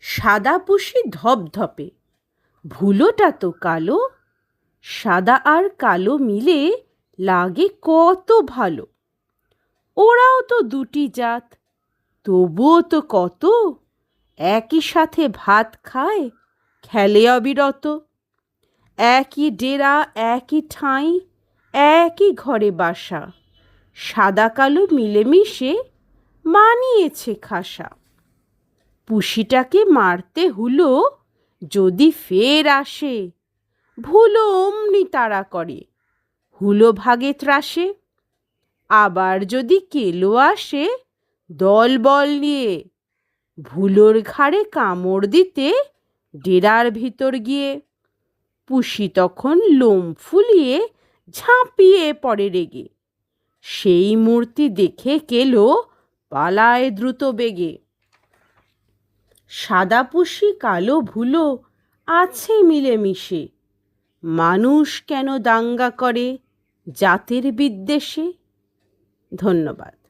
সাদা পুষি ধপধপে। ভুলোটা তো কালো, সাদা আর কালো মিলে লাগে কত ভালো। ওরাও তো দুটি জাত, তবুও তো কত, একই সাথে ভাত খায়, খেলে অবিরত। একই ডেরা, একই ঠাঁই, একই ঘরে বাসা, সাদা কালো মিলেমিশে মানিয়েছে খাসা। পুষিটাকে মারতে হুলো যদি ফের আসে। ভুলো অমনি তাড়া করে, হুলো ভাগে ত্রাসে। আবার যদি কেলো আসে, দল বল নিয়ে, ভুলোর ঘাড়ে কামড় দিতে ডেরার ভিতর গিয়ে। পুষি তখন লোম ফুলিয়ে ঝাঁপিয়ে পড়ে রেগে। সেই মূর্তি দেখে কেলো পালায় দ্রুত বেগে। সাদা পুষি কালো ভুলো আছে মিলেমিশে। মানুষ কেন দাঙ্গা করে জাতের বিদ্বেষে? ধন্যবাদ।